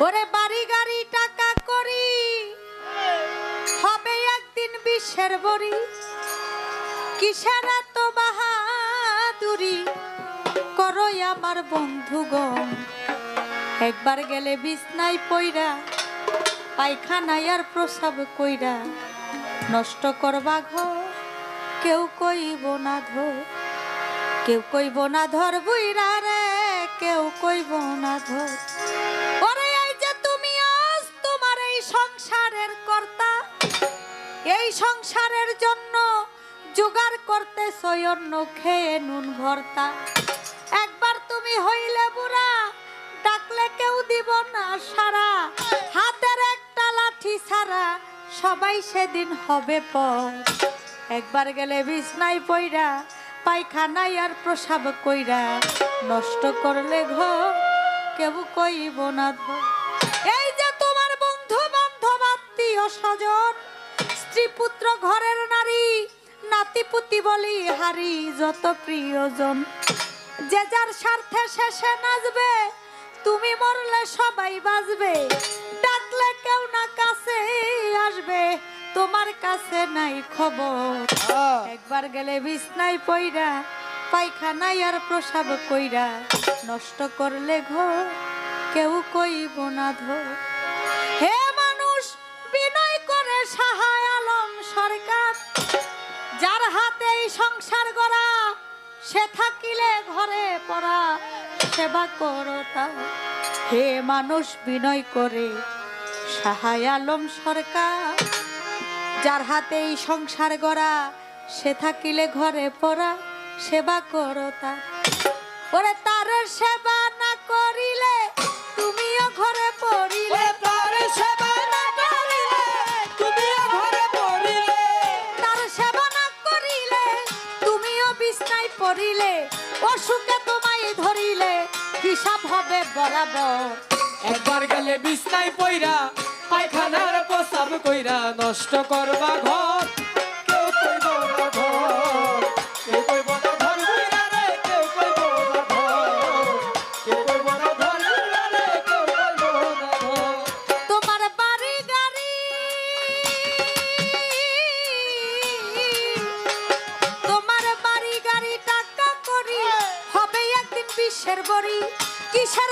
ওরে বাড়ি গাড়ি, টাকা করি। হবে একদিন বিশ্বের বড়ি। কিসের এত বাহাদুরি? করই আমার বন্ধুগণ। একবার গেলে বিছনাই পইরা, পায়খানায় আর প্রসাব কইরা, নষ্ট করবা ঘর, কেউ কইব না ধর। কেউ কইব না ধর বুইরা রে, কেউ কইব না ধর। এই সংসারের জন্য জোগাড় করতে অন্য খেয়ে নুন ভর্তা। একবার তুমি হইলে বুড়া, ডাকলে কেউ দিব না সারা। হাতের একটা লাঠি ছাড়া সবাই সেদিন হবে পর। একবার গেলে বিছনাই পইরা, পায়খানায় আর প্রসাব কইরা, নষ্ট করলে ঘর কেউ কইব না এই যে তোমার বন্ধু বান্ধব আত্মীয় স্বজন স্ত্রী পুত্র ঘরের নারী নাতিপুতি বলি হারি যত প্রিয়জন। যে যার স্বার্থে শেষে নাচবে তুমি মরলে সবাই বাজবে ডাকলে কেউ না কাছে আসবে তোমার কাছে নাই খবর। একবার গেলে বিছনাই পইরা পায়খানায় আর প্রসাব কইরা নষ্ট করলে ঘর কেউ কইব না ধর। হে যার হাতে এই সংসার গড়া, সে থাকিলে ঘরে পড়া, সেবা করো তার হে মানুষ বিনয় করে, সাহায় আলম সরকার। যার হাতে এই সংসার গড়া, সে থাকিলে ঘরে পড়া, সেবা করো তার। ওরে তার সেবা বিছনায় পড়িলে, অসুখে তোমায় ধরিলে, হিসাব হবে বরাবর। একবার গেলে বিছনায় পইরা, পায়খানার প্রসাব কইরা নষ্ট করবা ঘর। বড়ি কিসের